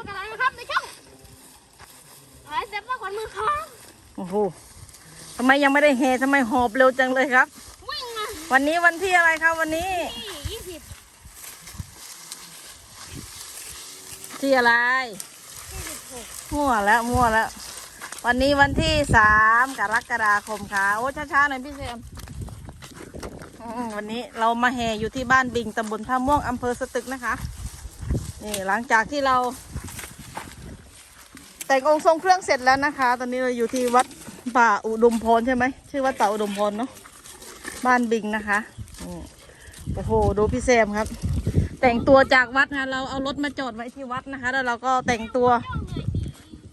มกันอะไรนะครับในช่องอะไรเซ็ตมากกว่ามือค้างโอ้โหทำไมยังไม่ได้เฮทำไมหอบเร็วจังเลยครับ วิ่งมาวันนี้วันที่อะไรครับวันนี้ ที่ยี่สิบที่อะไรยี่สิบหกมั่วแล้วมั่วแล้ว วันนี้วันที่สามกรกฎาคมค่ะ โอ้ช้าๆหน่อยพี่เซมอืมวันนี้เรามาแห่อยู่ที่บ้านบิงตำบลท่าม่วงอำเภอสตึกนะคะ นี่หลังจากที่เรา แต่งองค์ทรงเครื่องเสร็จแล้วนะคะ ตอนนี้เราอยู่ที่วัดป่าอุดมพรใช่ไหมชื่อวัดป่าอุดมพรเนาะบ้านบิงนะคะโอ้โหดูพี่แซมครับ แต่งตัวจากวัดนะเราเอารถมาจอดไว้ที่วัดนะคะ แล้วเราก็แต่งตัว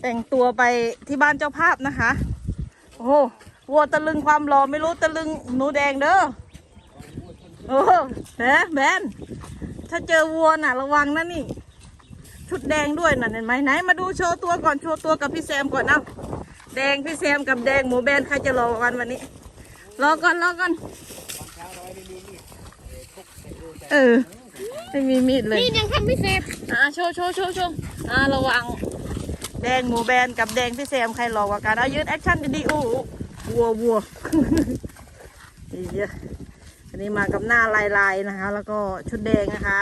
แต่งตัวไปที่บ้านเจ้าภาพนะคะ โอ้โหวัวตะลึงความรอไม่รู้ตะลึงหนูแดงเด้อโอ้แหมแบนถ้าเจอวัวน่ะ ระวังนะนี่ ชุดแดงด้วยน่ะเห็นไหมไหนมาดูโชว์ตัวก่อนโชว์ตัวกับพี่แซมก่อนเอาแดงพี่แซมกับแดงหมูแบนใครจะรอกันวันนี้รอก่อนรอก่อนเออไม่มีมีดเลยนี่ยังทำไม่เสร็จอ่าโชว์โชว์โชว์โชว์อ่าระวัง แดงหมูแบนกับแดงพี่แซมใครหลอกกว่ากันเอายืนแอคชั่นดีๆอู้หูวัววัวอีเหี้ยอันนี้มากับหน้าลายลายๆนะคะ แล้วก็ชุดแดงนะคะ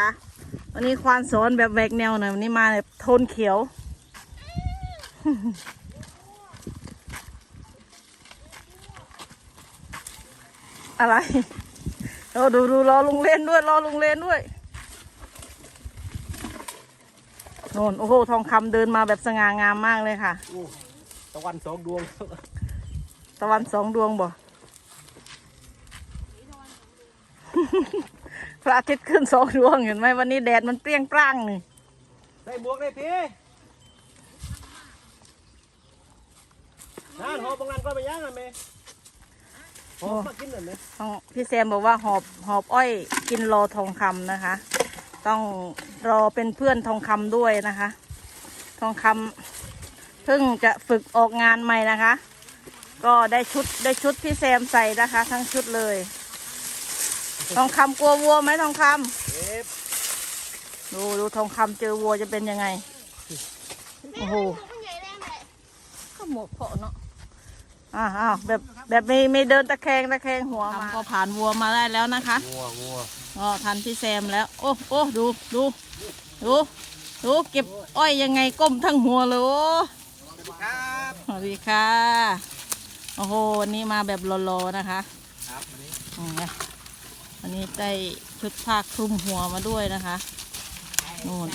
วันนี้ควานสอนแบบแหวกแนวหน่อยวันนี้มาแบบโทนเขียว อะไรเราดูดูรอลุงเล่นด้วย รอลุงเล่นด้วยโน่นโอ้โหทองคำเดินมาแบบสง่างามมากเลยค่ะโอ้ตะวันสองดวง ตะวันสองดวงบ่ พระอาทิตย์ขึ้นสองดวงเห็นไหมวันนี้แดดมันเปรี้ยงปร้างนี่ได้บวกได้พี่นั่นหอบบางนั้นก็ไปย่างอะเมย์หอบมากินหน่อยไหมต้องพี่แซมบอกว่าหอบหอบอ้อยกินรอทองคำนะคะ ต้องรอเป็นเพื่อนทองคำด้วยนะคะ ทองคำเพิ่งจะฝึกออกงานใหม่นะคะ ก็ได้ชุดได้ชุดพี่แซมใส่นะคะ ทั้งชุดเลย ทองคำกลัววัวไหมทองคำเอ๊ะดูดูทองคำเจอวัวจะเป็นยังไงโอ้โหมันใหญ่แรงเลยก็หมวกเพาะเนาะอ้าวอ้าวแบบแบบไม่ไม่เดินตะแคงตะแคงหัวมาก็ผ่านวัวมาได้แล้วนะคะงัวงัวอ๋อทันพี่แซมแล้ว โอ้โอ้ดูดูดูดูเก็บอ้อยยังไงก้มทั้งหัวเลยโอ้ครับสวัสดีค่ะโอ้โหวันนี้มาแบบรอๆนะคะ ครับวันนี้ อืมนะวันนี้ได้ชุดผ้าคลุมหัวมาด้วยนะคะนู่น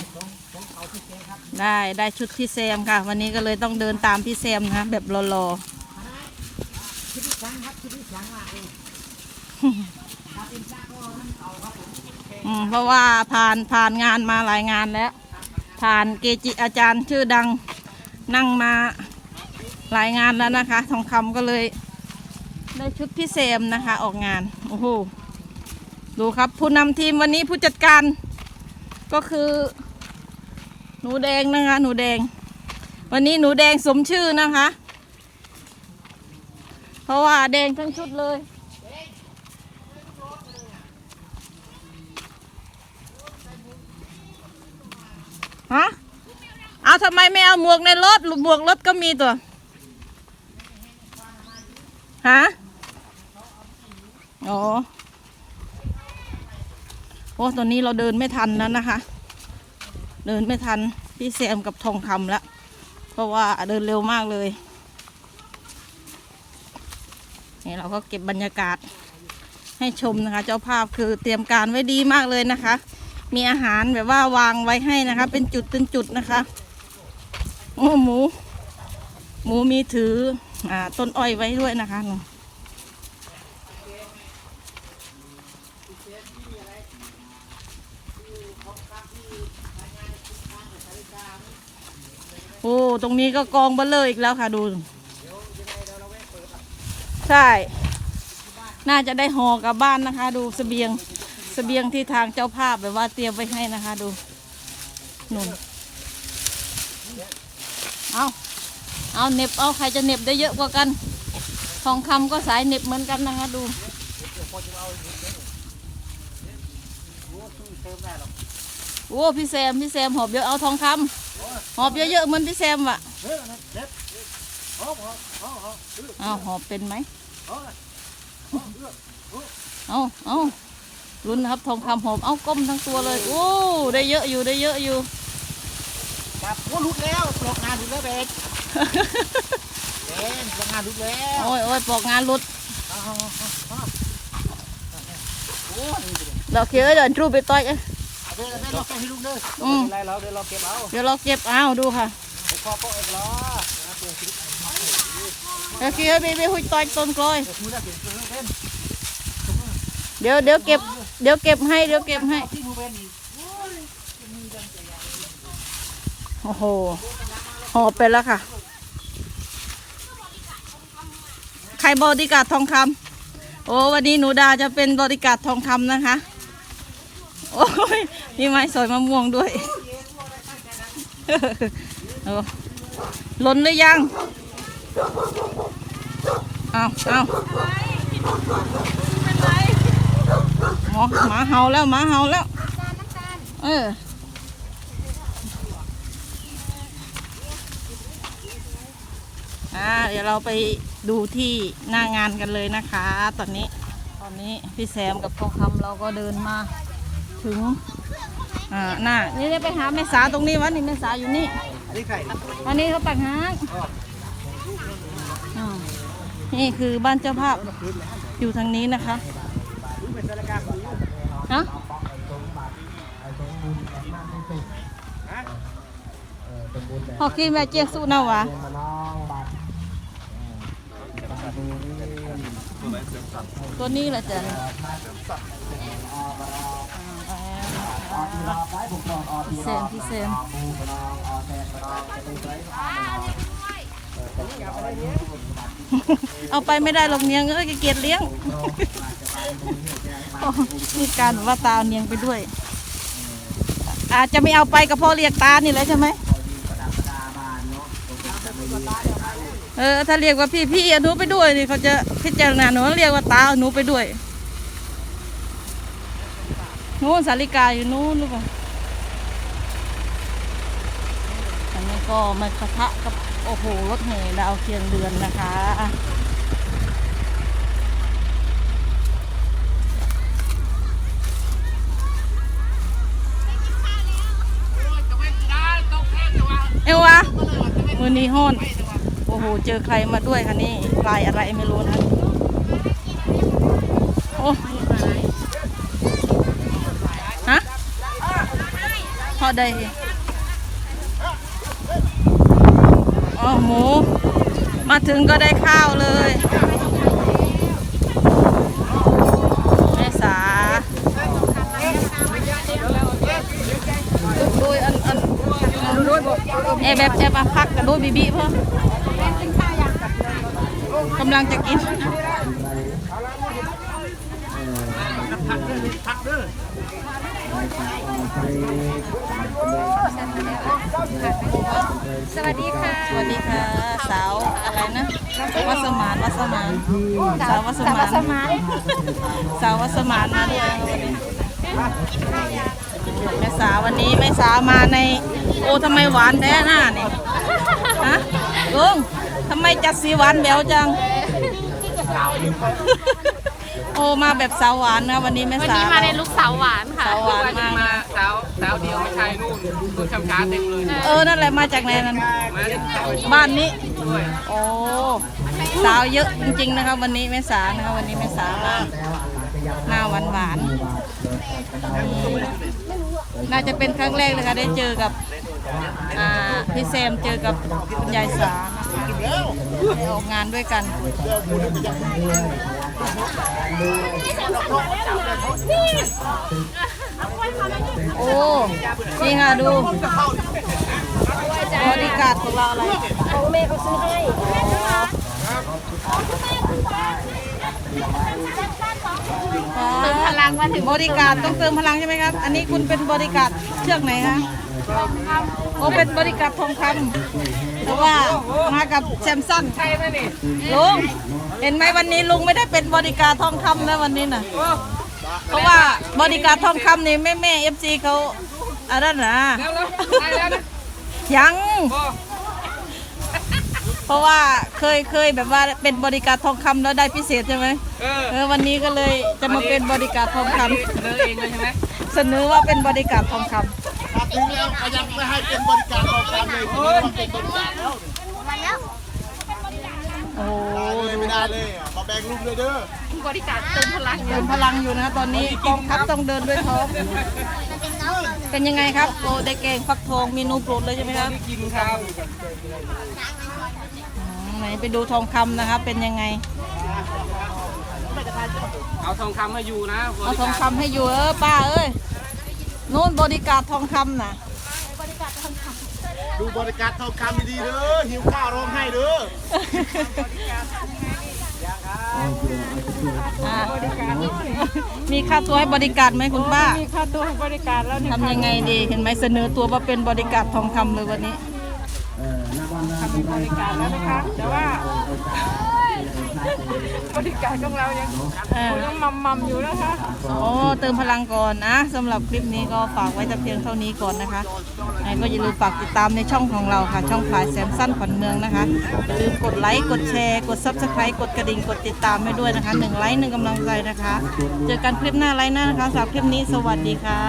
ได้ได้ชุดพี่แซมค่ะ วันนี้ก็เลยต้องเดินตามพี่แซมนะคะแบบรอๆอืมเพราะว่าผ่านผ่านงานมาหลายงานแล้ว ผ่านเกจิอาจารย์ชื่อดังนั่งมาหลายงานแล้วนะคะ ทองคำก็เลย ได้ชุดพี่เซมนะคะ ออกงาน โอ้โห ดูครับผู้นำทีมวันนี้ผู้จัดการ ก็คือ หนูแดงนะคะ หนูแดง วันนี้หนูแดงสมชื่อนะคะ เพราะว่าแดงทั้งชุดเลยฮะเอาทำไมไม่เอาหมวกในรถหมวกรถก็มีตัวฮะอ๋อ โอ้ตอนนี้เราเดินไม่ทันแล้วนะคะ เดินไม่ทันพี่แซมกับทองคำแล้วเพราะว่าเดินเร็วมากเลยนี่เราก็เก็บบรรยากาศให้ชมนะคะ เจ้าภาพคือเตรียมการไว้ดีมากเลยนะคะ มีอาหารแบบว่าวางไว้ให้นะคะ เป็นจุดเป็นจุดนะคะโอ้หมู หมูมีถืออ่าต้นอ้อยไว้ด้วยนะคะ อ้ตรงนี้ก็กองเบลเลอร์อีกแล้วค่ะดู ใช่ น่าจะได้ห่อกลับบ้านนะคะ ดูเสบียงเสบียงที่ทางเจ้าภาพแบบว่าเตรียมไว้ให้นะคะ ดูนุ่นเอาเอาเน็บเอาใครจะเน็บได้เยอะกว่ากันทองคำก็สายเน็บเหมือนกันนะคะ ดูโอ้พี่แซมพี่แซมหอบเยอะเอาทองคำ หอบเยอะๆเหมือนพี่แซมว่ะเออนะเด็ดหอมหอมหอมหอมเออเอาหอบเป็นไหมหอมเอาเอาลุ้นนะครับทองคำหอบเอาก้มทั้งตัวเลยโอ้ได้เยอะอยู่ได้เยอะอยู่จับโอ้หลุดแล้วปลอกงานหลุดแล้วเบนเบนปลอกงานหลุดแล้วโอ้ยโอ้ยปอกงานหลุดเอาเอาเอาเอาโอ้ยเราเคี้ยวเดินทรูไปต่อยเอ้ย เดี๋ยวเราแกะให้ลุงเด้ออืมไม่เป็นไรเราเดี๋ยวเราเก็บเอาเดี๋ยวเราเก็บเอาดูค่ะเดี๋ยวพอก็เอกล้อเปลี่ยวิตเราเคี้ยวไปไปหุยต่อยต้นกลอยเดี๋ยวเปลี่ยเดี๋ยวเดี๋ยวเก็บเดี๋ยวเก็บให้เดี๋ยวเก็บให้โอ้โหหอบไปแล้วค่ะใครบริการดทองคำโอ้วันนี้หนูดาจะเป็นบริการดทองคำนะคะ โอ้ย มีไม้สอยมะม่วงด้วยโอ้ล้นหรือยังเอาเอาหมอหมาเห่าแล้วหมาเห่าแล้วเอออ่าเดี๋ยวเราไปดูที่หน้างานกันเลยนะคะ ตอนนี้ ตอนนี้พี่แซมกับทองคำเราก็เดินมาถึง อ่าน้านี่ได้ไปหาแม่สาตรงนี้วะนี่แม่สาอยู่นี่อันนี้ไข่อันนี้เขาตักหางอ่านี่คือบ้านเจ้าภาพอยู่ทางนี้นะคะฮะฮอกกี้แม่เจียสู้นะวะตัวนี้แหละจ้ะ พี่เซมพี่เซมเอาไปไม่ได้หรอกเนียงเอ้ยเกียจเลี้ยงโอ้มีการว่าตาเอาเนียงไปด้วย อาจจะไม่เอาไปกับพ่อเรียกตานี่แหละใช่ไหมเออถ้าเรียกว่าพี่พี่อาหนูไปด้วยนี่เขาจะพิจารณาหนูเรียกว่าตาอาหนูไปด้วย นู้นสาริกาอยู่นู้นรือเปล่าอันนี้ก็มาคทะกับโอ้โหรถแห่ดาวเคียงเดือนนะคะเอวะมือนี้ห้อนโอ้โห เจอใครมาด้วยคะนี่ลายอะไรไม่รู้นะ โอ้ฮะพ อได้อ๋อหมูมาถึงก็ได้ข้าวเลยแม่สาโดยอันอันเอแบบเอแบพักกับโดยบีบีเพิ่มกำลังจะกินพักเด้อ สวัสดีค่ะ สวัสดีค่ะ สาวอะไรนะวัสมานวัสมานสาววัสมานสมานสาววัสมานมาด้วยนะคะวันนี้แม่สาววันนี้แม่สาวมาใน โอ้ทำไมหวานแท้หน้าเนี่ยฮะลุงทำไมจัดสีหวานแหววจัง โอ้มาแบบสาวหวานนะวันนี้แม่วันสานี้มาในลุกสาวหวานค่ะ สาวหวานมากมาสาวสาวเดียวไม่ใช่นู่นนู่นช้ำช้าเต็มเลยเออนั่นแหละมาจากไหนนั้น มาที่สาวบ้านนี้ ด้วยโอ้สาวเยอะจริงๆนะคะวันนี้แม่สานะคะวันนี้แม่สามาหน้าหวานหวานๆนี่น่าจะเป็นครั้งแรกเลยค่ะได้เจอกับอ่าพี่แซมเจอกับคุณยายสานะคะ ได้ออกงานด้วยกัน โอ้ นี่ค่ะดูบริการของเราอะไรของแม่เขาซื้อให้เติมพลังมาถึงบริการต้องเติมพลังใช่ไหมครับ อันนี้คุณเป็นบริการเชือกไหนคะ โอ้เป็นบริการทองคำเพราะว่ามากับแซมซันใช่ไหมนี่ลุงเห็นไหมวันนี้ลุงไม่ได้เป็นบริการทองคำนะวันนี้น่ะเพราะว่าบริการทองคำนี่แม่แม่เอฟซีเขาอะไรนะแล้วแล้วได้แล้วนะยังโอ้เพราะว่าเคยเคยแบบว่าเป็นบริการทองคำแล้วได้พิเศษใช่ไหมเออเออวันนี้ก็เลยจะมาเป็นบริการทองคำเดินเองเลยใช่ไหมเสนอว่าเป็นบริการทองคำมา ถึงแล้วก็ยังไม่ให้เป็นบริการของการเลยคุณต้องเป็นบริการแล้วมาแล้วโอ้ได้เลยไม่ได้เลยอะมาแบ่งลูกเลยเด้อบริการเติมพลังเดินพลังอยู่นะตอนนี้กองทัพต้องเดินด้วยท้องเป็นน้าเป็นยังไงครับโอ้ได้แกงฟักทองเมนูโปรดเลยใช่ไหมครับกินครับไหนไปดูทองคำนะครับเป็นยังไงเอาทองคำมาอยู่นะเอาทองคำให้อยู่เออป้าเอ้ย นู่นบริการทองคำน่ะดูบริการเท่าคำดีๆเด้อหิวข้าวร้องไห้เด้ออ่ามีค่าตัวให้บริการไหมคุณป้า มีค่าตัวให้บริการแล้วเนี่ยทำยังไงดี เห็นไหมเสนอตัวว่าเป็นบริการทองคำเลยวันนี้ ทำเป็นบริการแล้วนะคะ แต่ว่า บริการของเรายังยังมัมมัมอยู่นะคะโอ้เติมพลังก่อนนะสำหรับคลิปนี้ก็ฝากไว้แต่เพียงเท่านี้ก่อนนะคะยังไงก็อย่าลืมฝากติดตามในช่องของเราค่ะ ช่องพายแซมสั้นขวัญเมืองนะคะอย่าลืมกดไลค์กดแชร์กด subscribe กดกระดิ่งกดติดตามให้ด้วยนะคะหนึ่งไลค์หนึ่งกำลังใจนะคะ เจอกันคลิปหน้าไลค์หน้านะคะสำหรับคลิปนี้สวัสดีค่ะ